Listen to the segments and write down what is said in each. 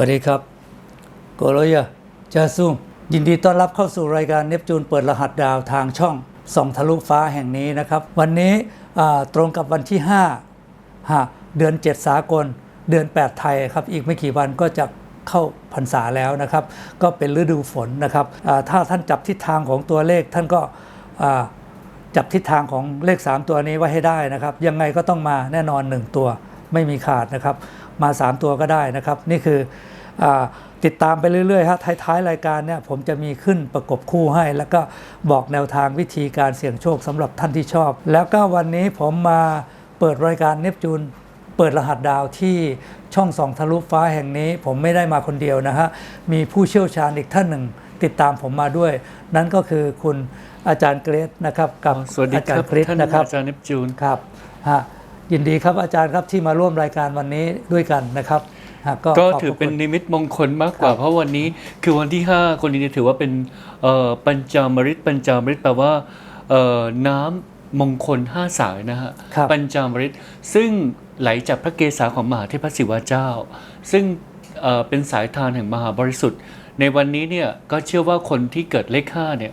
วัสดีครับโกโรยะจาซุงยินดีต้อนรับเข้าสู่รายการเนปจูนเปิดรหัสดาวทางช่องส่องทะลุฟ้าแห่งนี้นะครับ วันนี้ตรงกับวันที่5ฮะเดือน 7 สากล เดือน 8 ไทยครับ อีกไม่กี่วันก็จะเข้าพรรษาแล้วนะครับ ก็เป็นฤดูฝนนะครับถ้าท่านจับทิศทางของตัวเลขท่านก็จับทิศทางของเลข 3 ตัวนี้ไว้ให้ได้นะครับ ยังไงก็ต้องมาแน่นอน 1 ตัวไม่มีขาดนะครับ มา 3 ตัวก็ได้นะครับ นี่คืออาติดตามไปเรื่อยๆฮะท้ายๆรายการเนี่ยผมจะมีขึ้นประกบคู่ให้ แล้วก็บอกแนวทางวิธีการเสี่ยงโชคสำหรับท่านที่ชอบ แล้วก็วันนี้ผมมาเปิดรายการเนปจูนเปิดรหัสดาวที่ช่องส่องทะลุฟ้าแห่งนี้ ผมไม่ได้มาคนเดียวนะฮะมีผู้เชี่ยวชาญอีกท่านหนึ่งติดตามผมมาด้วย นั่นก็คือคุณอาจารย์เกรซนะครับกับสวัสดีอาคจารรับย์คริสท่านนะครับอาจารย์เนปจูนครับฮะ ยินดีครับอาจารย์ครับที่มาร่วมรายการวันนี้ด้วยกันนะครับฮะก็ขบถือพระเป็นคุณนิมิตมงคลมากกว่า เพราะวันนี้คือวันที่ 5 คนนี้ถือว่าเป็นเอ่อปัญจามฤตปัญจามฤตแปลว่าเอ่อน้ำมงคล 5 สายนะฮะครับปัญจามฤตซึ่งไหลจากพระเกศาของมหาเทพศิวะเจ้า ซึ่งเอ่อเป็นสายทานแห่งมหาบริสุทธิ์ ในวันนี้เนี่ยก็เชื่อว่าคนที่เกิดเลข5เนี่ย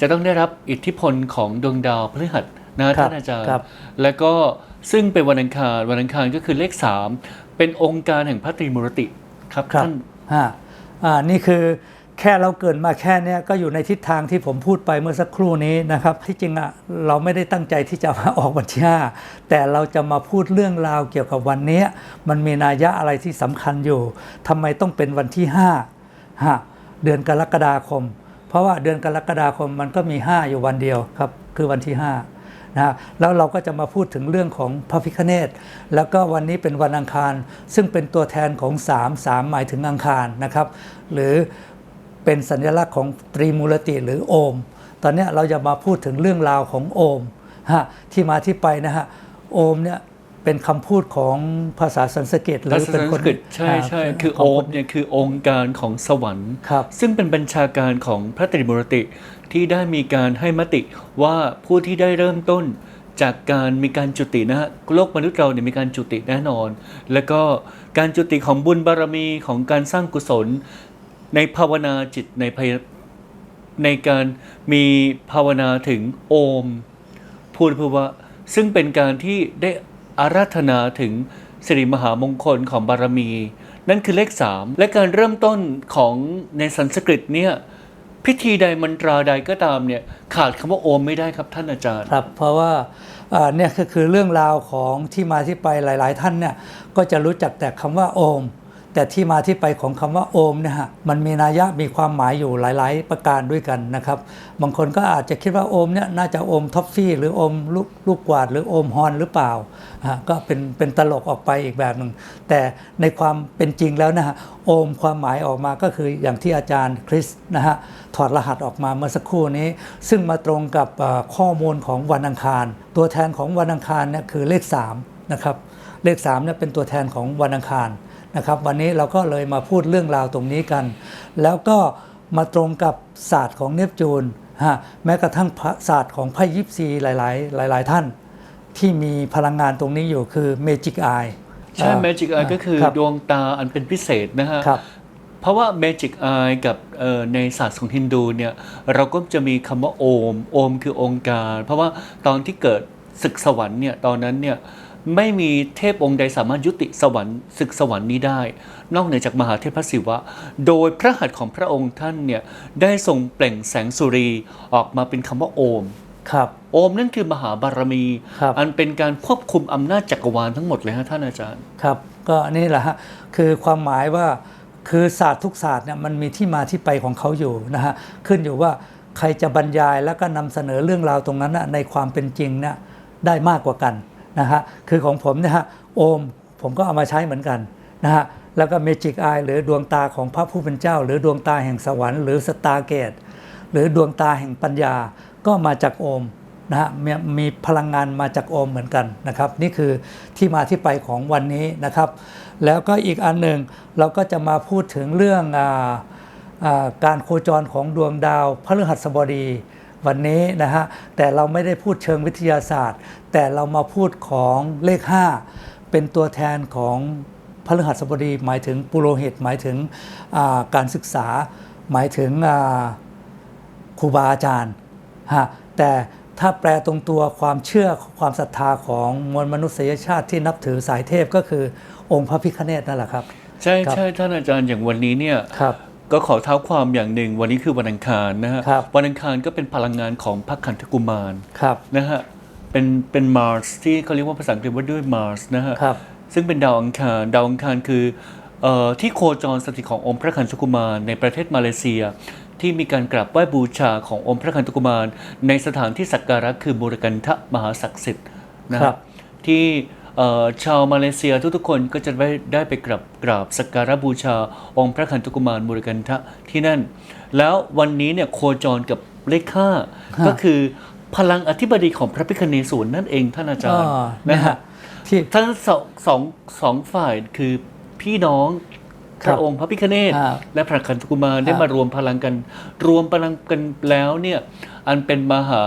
จะต้องได้รับอิทธิพลของดวงดาวพฤหัส นะครับท่านอาจารย์ครับแล้วก็ซึ่งเป็นวันอังคารวันอังคารก็คือเลข 3 เป็นองค์การแห่งพระตรีมูรติครับครับท่านฮะอ่านี่คือแค่เราเกิดมาแค่เนี้ยก็อยู่ในทิศทางที่ผมพูดไปเมื่อสักครู่นี้นะครับ ที่จริงอะเราไม่ได้ตั้งใจที่จะมาออกวันที่5แต่เราจะมาพูดเรื่องราวเกี่ยวกับวันเนี้ยมันมีนัยยะอะไรที่สำคัญอยู่ทำไมต้องเป็นวันที่5ฮะเดือนกรกฎาคม เพราะว่าเดือนกรกฎาคมมันก็มี 5 อยู่วันเดียวครับ คือวันที่ 5 นะฮะแล้วเราก็จะมาพูดถึงเรื่องของพระพิคเนตแล้วก็วันนี้เป็นวันอังคาร ซึ่งเป็นตัวแทนของ3 3หมายถึงอังคารนะครับ หรือเป็นสัญลักษณ์ของตรีมูลติหรือโอม ตอนเนี้ยเราจะมาพูดถึงเรื่องราวของโอมฮะที่มาที่ไปนะฮะโอมเนี่ยเป็นคำพูดของภาษาสันสกฤตหรืภาอษาเป็นสันคสนกฤตใช่ใช่าคือขโองคมเนี่ยคือองค์การของสวรรค์ครับซึ่งเป็นบัญชาการของพระตรีมูรติ ที่ได้มีการให้มติว่าผู้ที่ได้เริ่มต้นจากการมีการจุตินะฮะโลกมนุษย์เราเนี่ยมีการจุติแน่นอน แล้วก็การจุติของบุญบารมีของการสร้างกุศล ในภาวนาจิตในพยในการมีภาวนาถึงโอมพูดพื่อว่าซึ่งเป็นการที่ได้อาราธนาถึงสิริมหามงคลของบารมี นั่นคือเลขสามและการเริ่มต้นของในสันสกฤตเนี่ย พิธีใดมันตราใดก็ตามเนี่ยขาดคำว่าโอมไม่ได้ครับท่านอาจารย์ ครับ เพราะว่าเนี่ยก็คือเรื่องราวของที่มาที่ไปหลาย ๆ ท่านเนี่ยก็จะรู้จักแต่คำว่าโอม แต่ที่มาที่ไปของคำว่าโอมเนี่ยฮะมันมีนัยยะมีความหมายอยู่หลาย ๆ ประการด้วยกันนะครับ บางคนก็อาจจะคิดว่าโอมเนี่ยน่าจะโอมท็อฟฟี่หรือโอมลูกลูกกวาดหรือโอมฮอนหรือเปล่าฮะก็เป็นเป็นตลกออกไปอีกแบบหนึ่งแต่ในความเป็นจริงแล้วนะฮะโอมความหมายออกมาก็คืออย่างที่อาจารย์คริสนะฮะถอดรหัสออกมาเมื่อสักครู่นี้ ซึ่งมาตรงกับข้อมูลของวันอังคาร ตัวแทนของวันอังคารเนี่ยคือเลข3นะครับเลข3เนี่ยเป็นตัวแทนของวันอังคาร นะครับ วันนี้เราก็เลยมาพูดเรื่องราวตรงนี้กัน แล้วก็มาตรงกับศาสตร์ของเนปจูนฮะแม้กระทั่งพระศาสตร์ของไพ่ยิปซีหลาย ๆ หลาย ๆ ท่าน ที่มีพลังงานตรงนี้อยู่คือเมจิกไอใช่ Magic Eye ก็คือดวงตาอันเป็นพิเศษนะฮะครับเพราะว่า Magic Eye กับเอ่อในศาสตร์ของฮินดูเนี่ยเราก็จะมีคำว่าโอม โอมคือองค์การ เพราะว่าตอนที่เกิดศึกสวรรค์เนี่ยตอนนั้นเนี่ย ไม่มีเทพองค์ใดสามารถยุติสวรรค์ศึกสวรรค์นี้ได้ นอกเหนือจากมหาเทพศิวะ โดยพระหัตถ์ของพระองค์ท่านเนี่ยได้ทรงเปล่งแสงสุรีออกมาเป็นคำว่าโอมครับโอมนั่นคือมหาบารมีครับอันเป็นการควบคุมอำนาจจักรวาลทั้งหมดเลยฮะท่านอาจารย์ ครับ ก็นี่แหละฮะคือความหมายว่าคือศาสตร์ทุกศาสตร์เนี่ยมันมีที่มาที่ไปของเขาอยู่นะฮะขึ้นอยู่ว่าใครจะบรรยายแล้วก็นำเสนอเรื่องราวตรงนั้นนะในความเป็นจริงเนี่ยได้มากกว่ากัน นะฮะคือของผมเนี่ยฮะโอมผมก็เอามาใช้เหมือนกันนะฮะแล้วก็เมจิกอายหรือดวงตาของพระผู้เป็นเจ้า หรือดวงตาแห่งสวรรค์หรือสตาร์เกต หรือดวงตาแห่งปัญญาก็มาจากโอมนะฮะมีมีพลังงานมาจากโอมเหมือนกันนะครับ นี่คือที่มาที่ไปของวันนี้นะครับ แล้วก็อีกอันหนึ่งเราก็จะมาพูดถึงเรื่องอาอาการโคจรของดวงดาวพฤหัสบดี วันนี้นะฮะแต่เราไม่ได้พูดเชิงวิทยาศาสตร์ แต่เรามาพูดของเลข 5 เป็นตัวแทนของพฤหัสบดีหมายถึงปุโรหิตหมายถึงอ่าการศึกษา หมายถึงอ่าครูบาอาจารย์ฮะแต่ถ้าแปลตรงตัวความเชื่อความศรัทธาของมวลมนุษยชาติที่นับถือสายเทพก็คือองค์พระพิฆเนศนั่นแหละครับ ใช่ครับใช่ท่านอาจารย์อย่างวันนี้เนี่ยครับ ก็ขอเท้าความอย่างหนึ่ง วันนี้คือวันอังคารนะฮะครับวันอังคารก็เป็นพลังงานของพระคันธกุมารครับนะฮะเป็นเป็นมาร์สที่เขาเรียกว่าภาษาอังกฤษว่าด้วยมาร์สนะฮะครับซึ่งเป็นดาวอังคารดาวอังคารคือเอ่อที่โคจรสถิตขององค์พระคันธกุมารในประเทศมาเลเซีย ที่มีการกราบไหว้บูชาขององค์พระคันธกุมาร ในสถานที่สักการะคือบุรกันทะมหาศักดิ์สิทธิ์นะครัฮะบที่เอ่อ ชาวมาเลเซียทุกๆคนก็จะได้ได้ไปกราบกราบสักการะบูชาองค์พระคันธกุมารบุรกันทะที่นั่น แล้ววันนี้เนี่ยโคจรกับเลขห้าฮะก็คือพลังอธิบดีของพระพิคเนศวรนั่นเองท่านอาจารย์อ่านะนะฮะฮะที่ทั้งสองสองสองฝ่ายคือพี่น้องพครับระองค์พระพิคเนศครับและพระคันธกุมารได้ครับมารวมพลังกัน รวมพลังกันแล้วเนี่ยอันเป็นมหา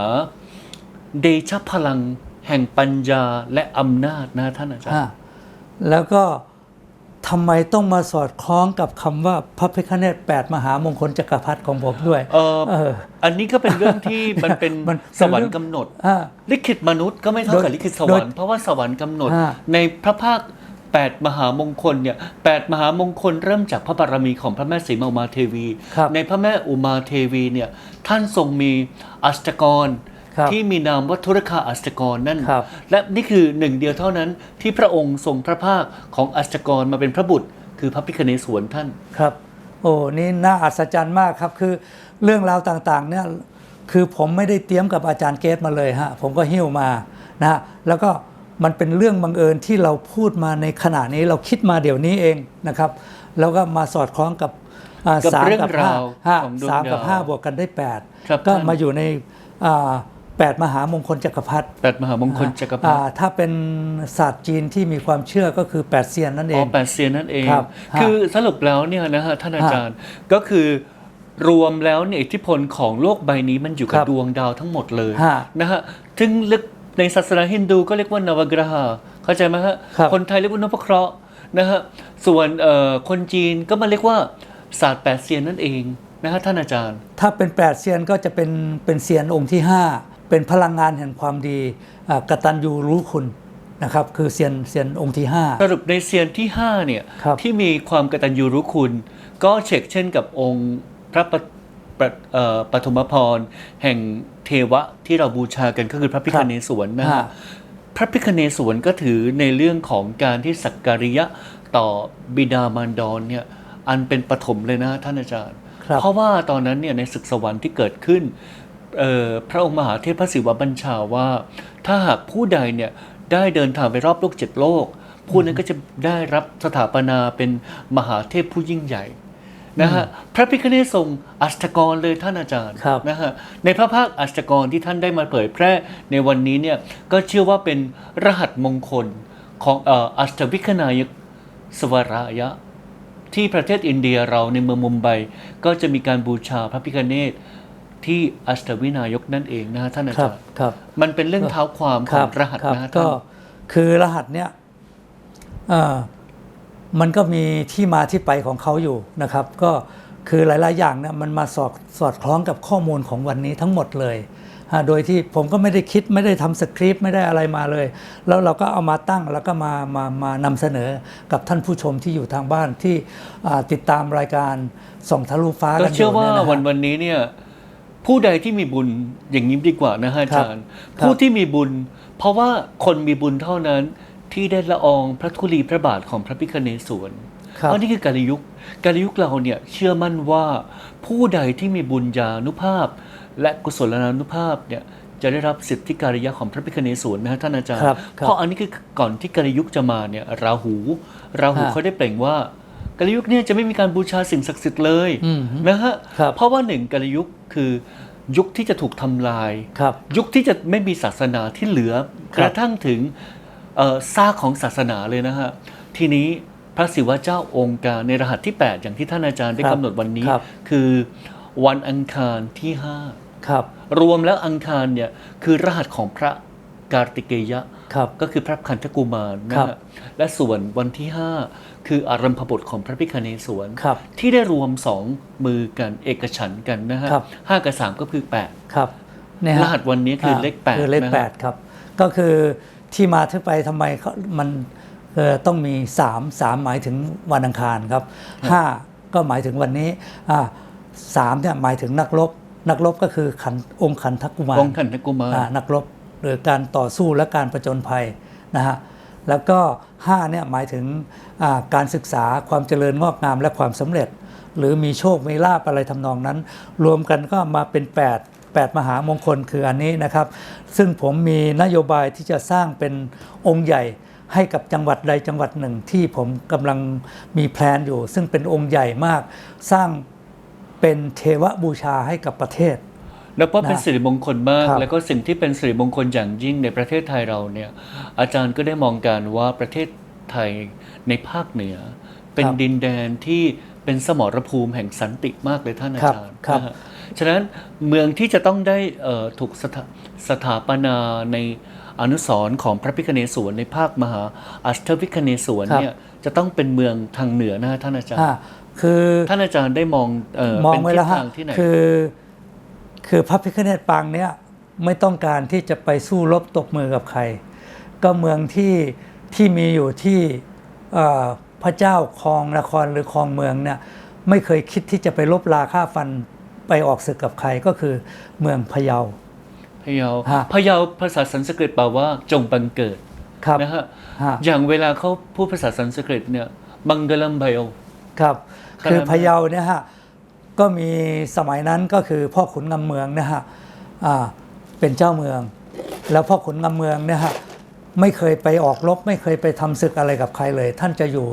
เดชะพลัง แห่งปัญญาและอำนาจนะท่านอาจารย์อ่าแล้วก็ทำไมต้องมาสอดคล้องกับคำว่าพระพิฆเนศแปดมหามงคลจักรพรรดิของผมด้วยเออเอออันนี้ก็เป็นเรื่องที่มันเป็นมันสวรรค์กำหนดอ่าลิขิตมนุษย์ก็ไม่เท่ากับโดยลิขิตสวรรค์เพราะว่าสวรรค์กำหนดฮะในพระภาค8 มหามงคลเนี่ยแปดมหามงคลเริ่มจากพระบารมีของพระแม่ศรีมาอุมาเทวีครับในพระแม่อุมาเทวีเนี่ยท่านทรงมีอัสตกรครับ ที่มีนามว่าธุรคาอัสตกรนั่นครับและนี่คือหนึ่งเดียวเท่านั้นที่พระองค์ทรงพระภาคของอัสตกรมาเป็นพระบุตร คือพระพิคเนศวรท่านครับ โอ้นี่น่าอัศจรรย์มากครับคือเรื่องราวต่างๆเนี่ยคือผมไม่ได้เตรียมกับอาจารย์เกตมาเลยฮะผมก็หิ้วมานะฮะแล้วก็มันเป็นเรื่องบังเอิญที่เราพูดมาในขณะนี้เราคิดมาเดี๋ยวนี้เองนะครับ แล้วก็มาสอดคล้องกับอ่ากับสามเรื่องกับห้าราวห้าของดวงสามกับดาวห้าบวกกันได้แปดครับก็ท่านมาอยู่ใน อ่าแปดมหามงคลจักรพรรดิแปดมหามงคลจักรพรรอ่าดิถ้าเป็นศาสตร์จีนที่มีความเชื่อก็คือแปดเซียนนั่นเออ๋องแปดเซียนนั่นเอง ครับฮะคือสรุปแล้วเนี่ยนะฮะท่านอาจารย์ก็คือรวมแล้วเนี่ยอิทธิพลของโลกใบนี้มันอยู่กัครับบดวงดาวทั้งหมดเลยฮะนะฮะถึงลึกในศาสนาฮินดูก็เรียกว่านวกราหาเข้าใจไหมฮะครับคนไทยเรียกว่านพเคราะห์นะฮะส่วนเอ่อคนจีนก็มาเรียกว่าศาสตร์แปดเซียนนั่นเองนะฮะท่านอาจารย์ ถ้าเป็นแปดเซียนก็จะเป็นเป็นเซียนองค์ที่ 5 เป็นพลังงานแห่งความดีอ่ากตัญญูรู้คุณนะครับคือเซียนเซียนองค์ที่สรุปในเซียนที่5เนี่ยครับที่มีความกตัญญูรู้คุณ ก็เช็กเช่นกับองค์พระปปเอ่อปฐมพรแห่งเทวะที่เราบูชากันก็คือพระพิคเนศวรนะห้าฮะพระพิคเนศวรก็ถือในเรื่องของการที่สักการิยะต่อบิดามารดรเนี่ยอันเป็นปฐมเลยนะท่านอาจารย์ครับเพราะว่าตอนนั้นเนี่ยในศึกสวรรค์ที่เกิดขึ้นเอ่อ พระองค์มหาเทพพระศิวะบัญชาว่า ถ้าหากผู้ใดเนี่ยได้เดินทางไปรอบโลกเจ็ดโลก ผู้นั้นก็จะได้รับสถาปนาเป็นมหาเทพผู้ยิ่งใหญ่นะฮะพระพิคเนศทรงอัสตกรเลยท่านอาจารย์ครับนะฮะในพระภาคอัสตกรที่ท่านได้มาเผยแพร่ในวันนี้เนี่ยก็เชื่อว่าเป็นรหัสมงคลของเอ่ออัสตวิคนายกสวรายะ ที่ประเทศอินเดียเราในเมืองมุมไบก็จะมีการบูชาพระพิฆเนศ ที่อัสตวินายกนั่นเองนะฮะท่านอา5ครัจาบรย์ครับ มันเป็นเรื่องเท้าความขคอรังรหัสครับนะฮะก็ท่านคือรหัสเนี้ยเอ่อมันก็มีที่มาที่ไปของเขาอยู่นะครับ ก็คือหลาย ๆ อย่างเนี่ยมันมาสอดสอดคล้องกับข้อมูลของวันนี้ทั้งหมดเลยฮะโดยที่ผมก็ไม่ได้คิดไม่ได้ทำสคริปต์ไม่ได้อะไรมาเลย แล้วเราก็เอามาตั้งแล้วก็มามามานำเสนอกับท่านผู้ชมที่อยู่ทางบ้านที่อ่าติดตามรายการส่องทะลุฟ้าก็กันอเชื่อยู่ว่าเนี่ยนะฮะวันวันนี้เนี่ย ผู้ใดที่มีบุญอย่างนี้ดีกว่านะฮะอาจารย์ครับผู้ที่มีบุญ เพราะว่าคนมีบุญเท่านั้นที่ได้ละอองพระธุลีพระบาทของพระพิคเนศวรครับเพราะนี่คือกาลยุคกาลยุคเราเนี่ยเชื่อมั่นว่าผู้ใดที่มีบุญญานุภาพ และกุศลานุภาพเนี่ยจะได้รับสิทธิการยะของพระพิคเนศวรนะฮะท่านอาจารย์ครับครับเพราะอันนี้คือก่อนที่กาลยุคจะมาเนี่ยราหู ราหูฮะเขาได้เปล่งว่า กาลยุคเนี่ยจะไม่มีการบูชาสิ่งศักดิ์สิทธิ์เลยอืมนะฮะครับเพราะว่าหนึ่งกาลยุคคือยุคที่จะถูกทำลายครับยุคที่จะไม่มีศาสนาที่เหลือครับกระทั่งถึงเอ่อซากของศาสนาเลยนะฮะทีนี้พระศิวะเจ้าองค์การในรหัสที่ 8 อย่างที่ท่านอาจารย์ได้ครับกำหนดวันนี้ครับคือวันอังคารที่ครับ5รวมแล้วอังคารเนี่ยคือรหัสของพระการติเกยะ ครับก็คือพระคันธกุมารนะครับฮะและส่วนวันที่ 5 คืออารัมพบทของพระพิคเนศวรครับ ที่ได้รวมสองมือกันเอกฉันท์กันนะฮะครับ ห้ากับสามก็คือครับเนี่ย8รฮะหัสวันนี้คือเลข8คือเลขนะแปฮะดครับ ก็คือที่มาที่ไปทำไมเขามันเอ่อต้องมีสามสามหมายถึงวันอังคารครับห้าก็หมายถึงวันนี้อ่าสามเนี่ยหมายถึงนักรบนักรบก็คือขันองค์ขันทกุมารองค์ขันธกุมาร อ่านักรบ หรือการต่อสู้และการประจนภัยนะฮะแล้วก็5เนี่ยหมายถึงการศึกษาความเจริญงอกงามและความสำเร็จ หรือมีโชคมีลาภอะไรทำนองนั้น รวมกันก็มาเป็น 8 8 มหามงคลคืออันนี้นะครับ ซึ่งผมมีนโยบายที่จะสร้างเป็นองค์ใหญ่ให้กับจังหวัดใดจังหวัดหนึ่งที่ผมกำลังมีแพลนอยู่ ซึ่งเป็นองค์ใหญ่มากสร้างเป็นเทวบูชาให้กับประเทศ แล้วก็เป็นนะสิริมงคลมากครับแล้วก็สิ่งที่เป็นสิริมงคลอย่างยิ่งในประเทศไทยเราเนี่ย อาจารย์ก็ได้มองการว่าประเทศไทยในภาคเหนือ เป็นดินแดนที่เป็นสมรภูมิแห่งสันติมากเลยท่านอาจารย์ครับนะฮะฉะนั้นเมืองที่จะต้องได้เอ่อถูกสถาสถาปนาในอนุสรณ์ของพระพิคเนศวรในภาคมหาอัสทวิคเนศวรครับเนี่ยจะต้องเป็นเมืองทางเหนือนะฮะท่านอาจารย์อ่าคือท่านอาจารย์ได้มองเอ่อมองเป็นไว้ทิศแล้วฮะทางที่ไหนคือ คือพระพิฆเนศปางเนี้ยไม่ต้องการที่จะไปสู้รบตบมือกับใคร ก็เมืองที่ที่มีอยู่ที่เอ่อพระเจ้าครองนครหรือครองเมืองเนี่ยไม่เคยคิดที่จะไปลบลาฆ่าฟันไปออกศึกกับใครก็คือเมืองพะเยาพะเยาฮะพะเยาภาษาสันสกฤตแปลว่าจงบังเกิดครับนะฮะฮะอย่างเวลาเขาพูดภาษาสันสกฤตเนี่ยบังกลัมไบโอครับครับ คือพะเยาเนี่ยฮะ ก็มีสมัยนั้นก็คือพ่อขุนงำเมืองนี่ยฮะเป็นเจ้าเมือง แล้วพ่อขุนงำเมืองเนี่ยฮะไม่เคยไปออกรบไม่เคยไปทำศึกอะไรกับใครเลย ท่านจะอยู่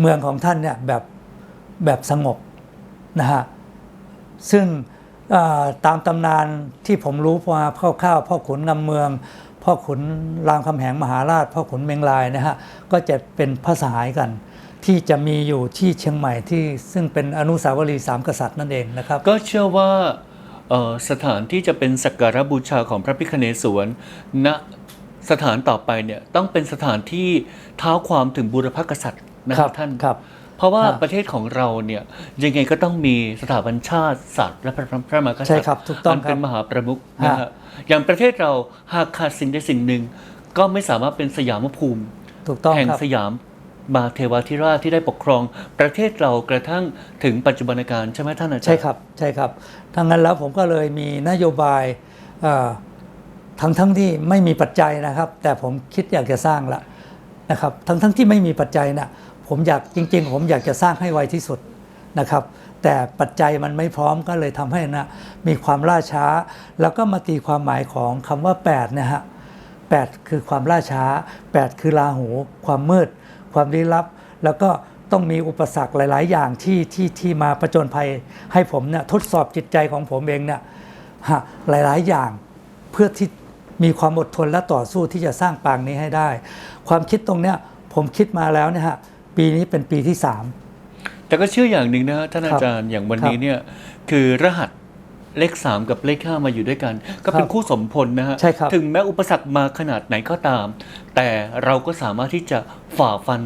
เมืองของท่านเนี่ยแบบแบบสงบนะฮะซึ่งตามตำนานที่ผมรู้มาคร่าวๆพ่อขุนงำเมือง พ่อขุนรามคำแหงมหาราช พ่อขุนเมงลายนะฮะก็จะเป็นพระสหายกัน ที่จะมีอยู่ที่เชียงใหม่ที่ซึ่งเป็นอนุสาวรีย์สามกษัตริย์นั่นเองนะครับ ก็เชื่อว่าเอ่อสถานที่จะเป็นสักการะบูชาของพระพิคเนศวรณสถานต่อไปเนี่ยต้องเป็นสถานที่เท้าความถึงบุรพกษัตริย์นะคครัรับบท่านครับ เพราะว่าครับประเทศของเราเนี่ยยังไงก็ต้องมีสถาบันชาติศาสตร์และพระพระมหากษัตริย์ใช่ครับถูกต้องนเป็นครับมหาประมุขนะฮะฮะอย่างประเทศเราหากขาดสิ่งใดสิ่งหนึ่ง ก็ไม่สามารถเป็นสยามภูมิถูกต้องแห่งครับสยาม มาเทวาธิราชที่ได้ปกครองประเทศเรากระทั่งถึงปัจจุบันการใช่ไหมท่านอาจารย์ ใช่ครับใช่ครับทั้งนั้นแล้วผมก็เลยมีนโยบายทั้งทั้งที่ไม่มีปัจจัยนะครับ แต่ผมคิดอยากจะสร้างละนะครับทั้งทั้งที่ไม่มีปัจจัยนะผมอยากจริง ๆ ผมอยากจะสร้างให้ไวที่สุดนะครับแต่ปัจจัยมันไม่พร้อมก็เลยทำให้นะมีความล่าช้า แล้วก็มาตีความหมายของคำว่า8นะฮะ8คือความล่าช้า 8 คือราหู ความมืด ความลี้ลับ แล้วก็ต้องมีอุปสรรคหลาย ๆ อย่างที่ที่ที่มาประจนภัยให้ผมเนี่ยทดสอบจิตใจของผมเองเนี่ยฮะหลาย ๆ อย่างเพื่อที่มีความอดทนและต่อสู้ที่จะสร้างปางนี้ให้ได้ ความคิดตรงเนี้ยผมคิดมาแล้วเนี่ยฮะปีนี้เป็นปีที่ 3 แต่ก็เชื่ออย่างหนึ่งนะฮะท่านครัอาบจารย์อย่างวันครับนี้เนี่ยคือรหัส เลข 3 กับเลข5มาอยู่ด้วยกัน ก็เป็นครับคู่สมพลนะฮะใช่ครับถึงแม้อุปสรรคมาขนาดไหนก็ตาม แต่เราก็สามารถที่จะฝ่าฟัน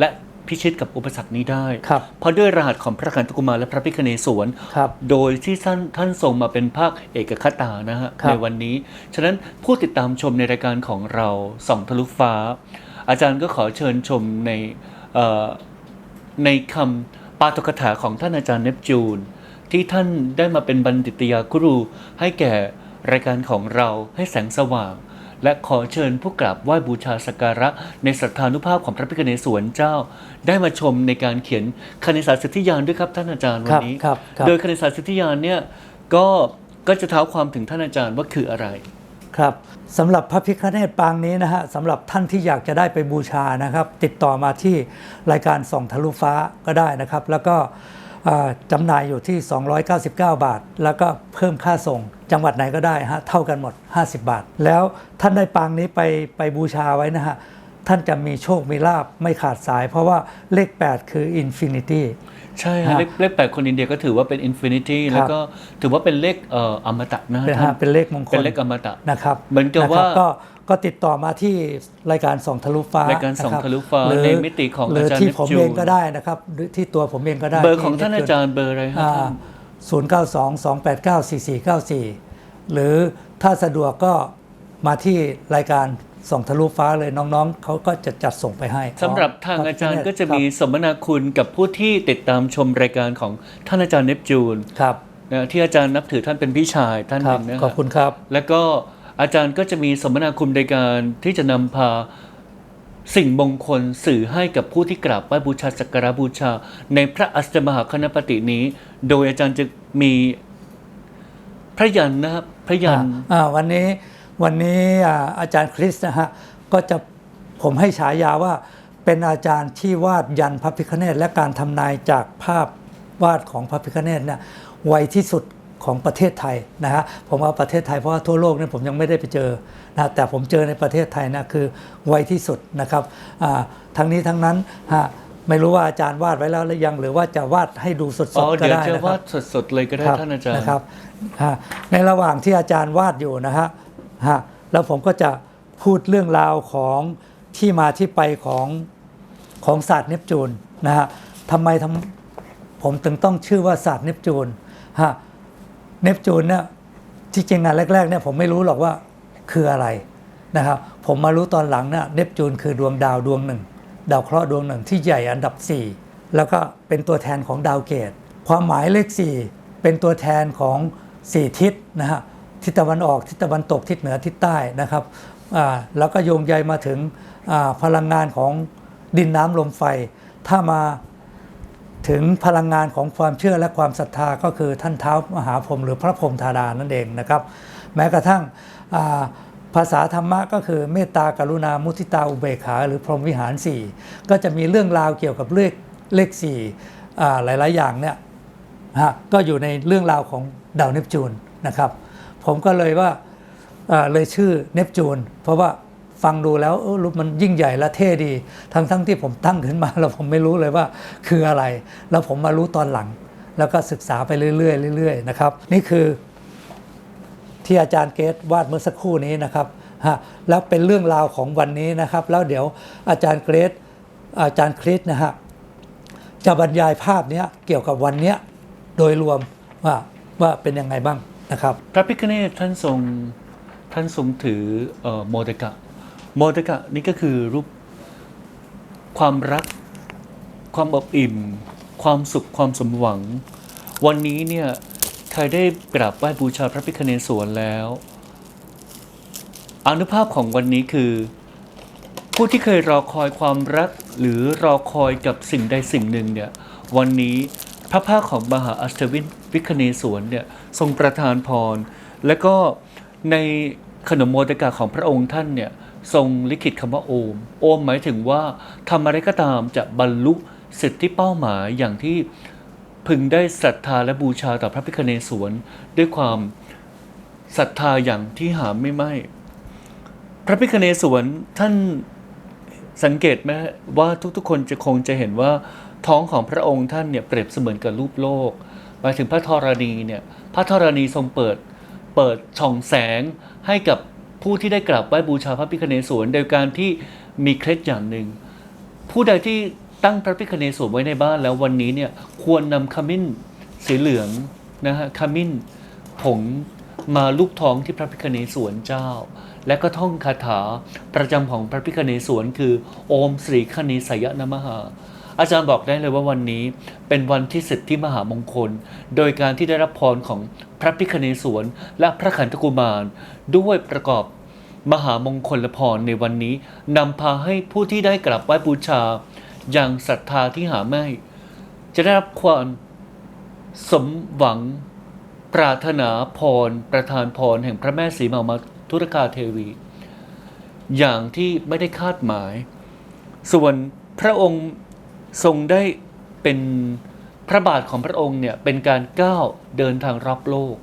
และพิชิตกับอุปสรรคนี้ได้ ครับเพราะด้วยรหัสของพระขันตกุมารและพระพิคเนศวรครับ โดยที่ท่านท่านทรงมาเป็นภาคเอกคตานะฮะครับ ในวันนี้ ฉะนั้นผู้ติดตามชมในรายการของเราส่องทะลุฟ้า อาจารย์ก็ขอเชิญชมในเอ่อในคำปาฐกถาของท่านอาจารย์เนปจูน ที่ท่านได้มาเป็นบัณฑิตยาคุรู ให้แก่รายการของเราให้แสงสว่าง และขอเชิญผู้กราบไหว้บูชาสักการะ ในศรัทธานุภาพของพระพิฆเนศวรเจ้า ได้มาชมในการเขียนคณิตศาสตร์สิทธิยานด้วยครับท่านอาจารย์วันนี้ครับครับ โดยคณิตศาสตร์สิทธิยานเนี่ยก็ก็จะเท้าความถึงท่านอาจารย์ว่าคืออะไร ครับสำหรับพระพิฆเนศปางนี้นะฮะสำหรับท่านที่อยากจะได้ไปบูชานะครับ ติดต่อมาที่รายการส่องทะลุฟ้าก็ได้นะครับ แล้วก็เอ่อ จำหน่ายอยู่ที่ 299 บาท แล้วก็เพิ่มค่าส่ง จังหวัดไหนก็ได้ฮะเท่ากันหมด 50 บาท แล้วท่านได้ปางนี้ไปไปบูชาไว้นะฮะท่านจะมีโชคมีลาบไม่ขาดสาย เพราะว่าเลข 8 คือ Infinity ใช่ฮะฮะเลขเลขแปดคนอินเดียก็ถือว่าเป็นอินฟินิตี้แล้วก็ถือว่าเป็นเลขเอ่ออมตะนะเป็นท่าฮะนเป็นเลขมงคเป็นลเลขอมตะนะครับเหมือนกับะครับว่าก็ ก็ติดต่อมาที่รายการส่องทะลุฟ้ารายการส่องนคบทะลุฟ้าหรือในมิติของหรืออาจารย์ที่ผมเนปจูนเองก็ได้นะครับหรือที่ตัวผมเองก็ได้ เบอร์ของท่านอาจารย์เบอร์อะไรฮะท่านศูนย์เก้าสองสองแปดเก้าสี่สี่เก้าสี่หรือถ้าสะดวกก็มาที่รายการส่องทะลุฟ้าเลยน้องๆ เขาก็จะจัดส่งไปให้สำหรับทางอาจารย์ก็จะมีสมนาคุณกับผู้ที่ติดตามชมรายการของท่านอาจารย์เนปจูนครับนะที่อาจารย์นับถือท่านเป็นพี่ชายท่านคหรับนึ่งนะขอบคุณครับ แล้วก็ อาจารย์ก็จะมีสมนาคุณในการที่จะนำพาสิ่งมงคลสื่อให้กับผู้ที่กราบไหว้บูชาสักการะบูชา ในพระอัสสมหาคณปฏินี้ โดยอาจารย์จะมีพระยันนะครับพระยันวันนี้วันนี้อาอาจารย์คริสนะฮะก็จะผมให้ฉายาว่าเป็นอาจารย์ที่วาดยันพระพิฆเนศและการทำนายจากภาพวาดของพระพิฆเนศเนี่ยไวที่สุด ของประเทศไทยนะฮะผมว่าประเทศไทยเพราะว่าทั่วโลกเนี่ยผมยังไม่ได้ไปเจอนะแต่ผมเจอในประเทศไทยนะคือไวที่สุดนะครับอ่าทั้งนี้ทั้งนั้นฮะไม่รู้ว่าอาจารย์วาดไว้แล้วหรือยังหรือว่าจะวาดให้ดูสอ๋อดๆก็เดี๋ยวได้จะนะครัวาบดสดๆเลยก็ได้ครับท่านอาจารย์นะครับฮะในระหว่างที่อาจารย์วาดอยู่นะฮะฮะแล้วผมก็จะพูดเรื่องราวของที่มาที่ไปของของศาสตร์เนปจูนนะฮะทำไมทำผมถึงต้องชื่อว่าศาสตร์เนปจูนฮะ เนปจูนเนี่ยที่จริงงานแรกๆเนี่ยผมไม่รู้หรอกว่าคืออะไรนะครับผมมารู้ตอนหลังเนี่ยเนปจูนคือดวงดาวดวงหนึ่ง ดาวเคราะห์ดวงหนึ่งที่ใหญ่อันดับ 4 แล้วก็เป็นตัวแทนของดาวเกต ความหมายเลข 4 เป็นตัวแทนของ 4 ทิศนะฮะทิศตะวันออกทิศตะวันตกทิศเหนือทิศใต้นะครับอ่าแล้วก็โยงใยมาถึงอ่าพลังงานของดินน้ำลมไฟ ถ้ามา ถึงพลังงานของความเชื่อและความศรัทธาก็คือท่านเท้ามหาพรหมหรือพระพรหมธาดานั่นเองนะครับ แม้กระทั่งาภาษาธรรมะก็คือเมตตากรุณามุทิตาอุเบกขา หรือพรหมวิหาร 4 ก็จะมีเรื่องราวเกี่ยวกับเลขเลขสี่อ่าหลาย ๆ อย่างเนี่ยฮะก็อยู่ในเรื่องราวของดาวเนปจูนนะครับ ผมก็เลยว่าอ่าเลยชื่อเนปจูนเพราะว่า ฟังดูแล้วเออรู้มันยิ่งใหญ่และเท่ดี ทั้งทั้งที่ผมตั้งขึ้นมาแล้วผมไม่รู้เลยว่าคืออะไร แล้วผมมารู้ตอนหลัง แล้วก็ศึกษาไปเรื่อยๆเรื่อยๆนะครับ นี่คือที่อาจารย์เกตวาดเมื่อสักครู่นี้นะครับฮะแล้วเป็นเรื่องราวของวันนี้นะครับ แล้วเดี๋ยวอาจารย์เกรซอาจารย์คริสนะฮะจะบรรยายภาพนี้เกี่ยวกับวันเนี้ยโดยรวมว่าว่าเป็นยังไงบ้างนะครับพระพิฆเนศท่านทรงท่านทรงถืออโมเดกะ โมเดกะนี่ก็คือรูปความรัก ความอบอิ่ม ความสุขความสมหวัง วันนี้เนี่ยใครได้กราบไหว้บูชาพระพิฆเนศวนแล้ว อนุภาพของวันนี้คือ ผู้ที่เคยรอคอยความรักหรือรอคอยกับสิ่งใดสิ่งหนึ่งเนี่ยวันนี้พระภาคของมหาอัศวินวิคเนศวรเนี่ยทรงประทานพร และก็ในขนมโมดกาของพระองค์ท่านเนี่ย ทรงลิขิตคำว่าโอม โอมหมายถึงว่าทำอะไรก็ตามจะบรรลุสิทธิเป้าหมายอย่างที่พึงได้ศรัทธาและบูชาต่อพระพิคเนศวรด้วยความศรัทธาอย่างที่หาไม่ไม่ พระพิคเนศวรท่านสังเกตไหมว่าทุกๆ คนจะคงจะเห็นว่าท้องของพระองค์ท่านเนี่ยเปรียบเสมือนกับรูปโลกหมายถึงพระธรณีเนี่ยพระธรณีทรงเปิดเปิดช่องแสงให้กับ ผู้ที่ได้กราบไหว้บูชาพระพิคเนศวรโดยการที่มีเคล็ดอย่างหนึ่ง ผู้ใดที่ตั้งพระพิคเนศวรไว้ในบ้านแล้ววันนี้เนี่ยควรนำขมิ้นสีเหลืองนะฮะขมิ้นผงมาลูกท้องที่พระพิคเนศวรเจ้า และก็ท่องคาถาประจำของพระพิคเนศวรคือโอมสรีคณีสยนมหาอาจารย์บอกได้เลยว่าวันนี้เป็นวันที่สิทธิมหามงคล โดยการที่ได้รับพรของพระพิคเนศวรและพระขันธกุมาร ด้วยประกอบ มหามงคลพรในวันนี้นำพาให้ผู้ที่ได้กราบไหว้บูชา อย่างศรัทธาที่หาไม่ จะได้รับความสมหวังปรารถนาพรประทานพรแห่งพระแม่ศรีมามาทุรกาเทวี อย่างที่ไม่ได้คาดหมาย ส่วนพระองค์ทรงได้เป็นพระบาทของพระองค์เนี่ยเป็นการก้าวเดินทางรับโลก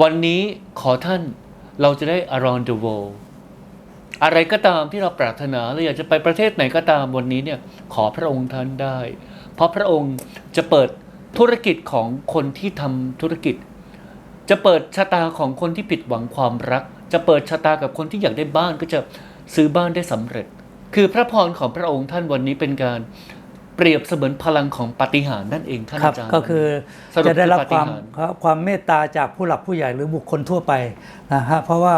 วันนี้ขอท่าน เราจะได้ around the world อะไรก็ตามที่เราปรารถนาเราอยากจะไปประเทศไหนก็ตามวันนี้เนี่ยขอพระองค์ท่านได้ เพราะพระองค์จะเปิดธุรกิจของคนที่ทำธุรกิจ จะเปิดชะตาของคนที่ผิดหวังความรัก จะเปิดชะตากับคนที่อยากได้บ้านก็จะซื้อบ้านได้สำเร็จ คือพระพรของพระองค์ท่านวันนี้เป็นการ เปรียบเสมือนพลังของปาฏิหาริย์นั่นเองท่านครับอาจารย์ก็คือสรุปจะได้รับคือความปาฏิหาริย์ครับความเมตตาจากผู้หลักผู้ใหญ่หรือบุคคลทั่วไปนะฮะเพราะว่า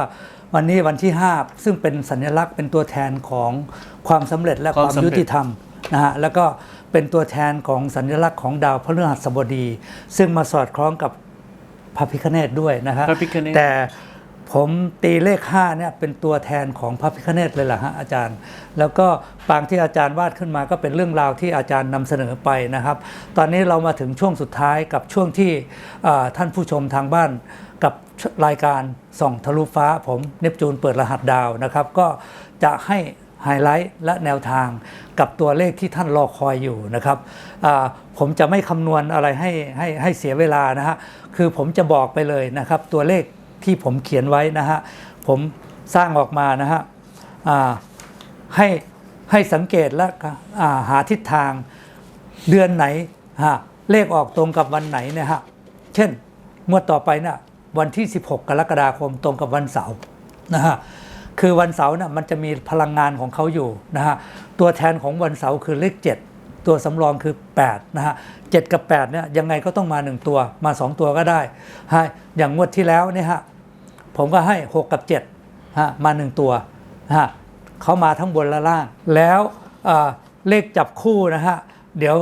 วันนี้วันที่ 5 ซึ่งเป็นสัญลักษณ์เป็นตัวแทนของความสำเร็จและความยุติธรรมนะฮะแล้วก็เป็นตัวแทนของสัญลักษณ์ของดาวพฤหัสบดี ซึ่งมาสอดคล้องกับพระพิคเนตด้วยนะฮะ พระพิฆเนศ แต่ ผมตีเลข5เนี่ยเป็นตัวแทนของพระพิคเนตเลยล่ะฮะอาจารย์ แล้วก็ปางที่อาจารย์วาดขึ้นมาก็เป็นเรื่องราวที่อาจารย์นำเสนอไปนะครับ ตอนนี้เรามาถึงช่วงสุดท้ายกับช่วงที่ท่านผู้ชมทางบ้านกับรายการส่องทะลุฟ้า ผมเนปจูนเปิดรหัสดาวนะครับ ก็จะให้ไฮไลท์และแนวทางกับตัวเลขที่ท่านรอคอยอยู่นะครับผมจะไม่คำนวณอะไรให้ให้ให้เสียเวลานะฮะคือผมจะบอกไปเลยนะครับ ตัวเลข ที่ผมเขียนไว้นะฮะผมสร้างออกมานะฮะให้ให้สังเกตและหาทิศทางเดือนไหนฮะเลขออกตรงกับวันไหนนี่ยฮะเช่นงวดต่อไปนี่ยวันที่ 16 กรกฎาคมตรงกับวันเสาร์นะฮะคือวันเสาร์น่ะมันจะมีพลังงานของเขาอยู่นะฮะตัวแทนของวันเสาร์คือเลข 7 ตัวสำรองคือ 8 นะฮะเกับ 8 เนี่ยยังไงก็ต้องมา 1 ตัวมา 2 ตัวก็ได้ฮะอย่างงวดที่แล้วเนี่ยฮะ ผมก็ให้ 6 กับ7ฮะมา 1 ตัวฮะเขามาทั้งบนและล่าง แล้วเลขจับคู่นะฮะ เดี๋ยว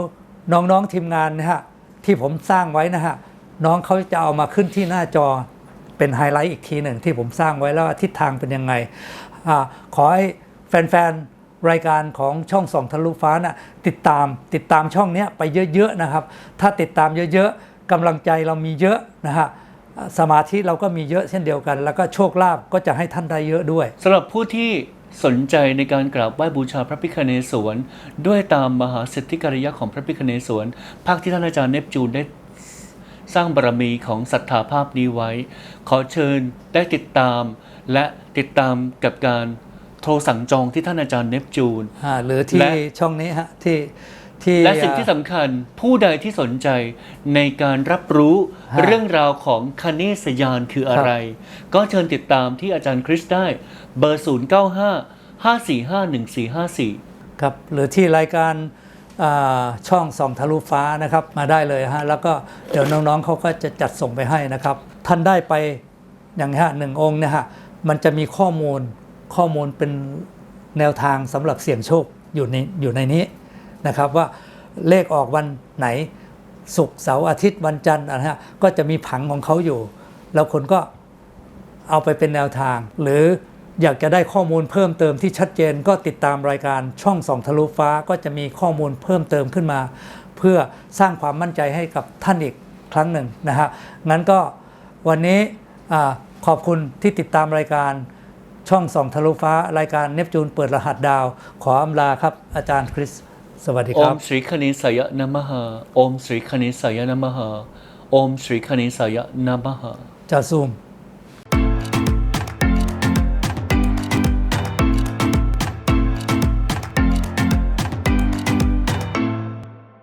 น้องๆทีมงานนะฮะที่ผมสร้างไว้นะฮะน้องเขาจะเอามาขึ้นที่หน้าจอเป็นไฮไลท์อีกทีหนึ่งที่ผมสร้างไว้แล้วทิศทางเป็นยังไงอขอให้แฟนๆ รายการของช่องส่องทะลุฟ้านะ่ะติดตามติดตามช่องเนี้ยไปเยอะๆนะครับ ถ้าติดตามเยอะๆกำลังใจเรามีเยอะนะฮะ สมาธิเราก็มีเยอะเช่นเดียวกัน แล้วก็โชคลาภก็จะให้ท่านได้เยอะด้วยสำหรับผู้ที่สนใจในการกราบไหว้บูชาพระพิคเนศวรด้วยตามมหาสิทธิกริยะของพระพิคเนศวรภาคที่ท่านอาจารย์เนปจูนได้สร้างบารมีของศรัทธาภาพนี้ไว้ ขอเชิญได้ติดตาม และติดตามกับการโทรสั่งจองที่ท่านอาจารย์เนปจูนอ่าหรือที่และช่องนี้ฮะที่ ที่และสิ่งที่สำคัญผู้ใดที่สนใจในการรับรู้ฮะเรื่องราวของคเนสยานคืออะไร ก็เชิญติดตามที่อาจารย์คริสได้เบอร์ 0 9 5 5 4 5 1 4 5 4 ครับหรือที่รายการอ่าช่องส่องทะลุฟ้านะครับมาได้เลยฮะแล้วก็เดี๋ยวน้องๆเขาก็จะจัดส่งไปให้นะครับ ท่านได้ไปอย่างนี้ฮะหนึ่งองค์เนี่ยฮะมันจะมีข้อมูลข้อมูลเป็นแนวทางสำหรับเสี่ยงโชคอยู่ในอยู่ในนี้ นะครับว่าเลขออกวันไหนศุกร์เสาร์อาทิตย์วันจันทร์นะฮะก็จะมีผังของเขาอยู่ แล้วคนก็เอาไปเป็นแนวทาง หรืออยากจะได้ข้อมูลเพิ่มเติมที่ชัดเจนก็ติดตามรายการช่องสองทะลุฟ้าก็จะมีข้อมูลเพิ่มเติมขึ้นมา เพื่อสร้างความมั่นใจให้กับท่านอีกครั้งหนึ่งนะฮะงั้นก็วันนี้ขอบคุณที่ติดตามรายการช่องสองทะลุฟ้า รายการเนปจูนเปิดรหัสดาว ขออำลาครับอาจารย์คริส สวัสดีโอครับมสรีคณิสายะนมหาโอมสรีคณิสายะนมหาโอมสรีคณิสายะนมหาจะซูม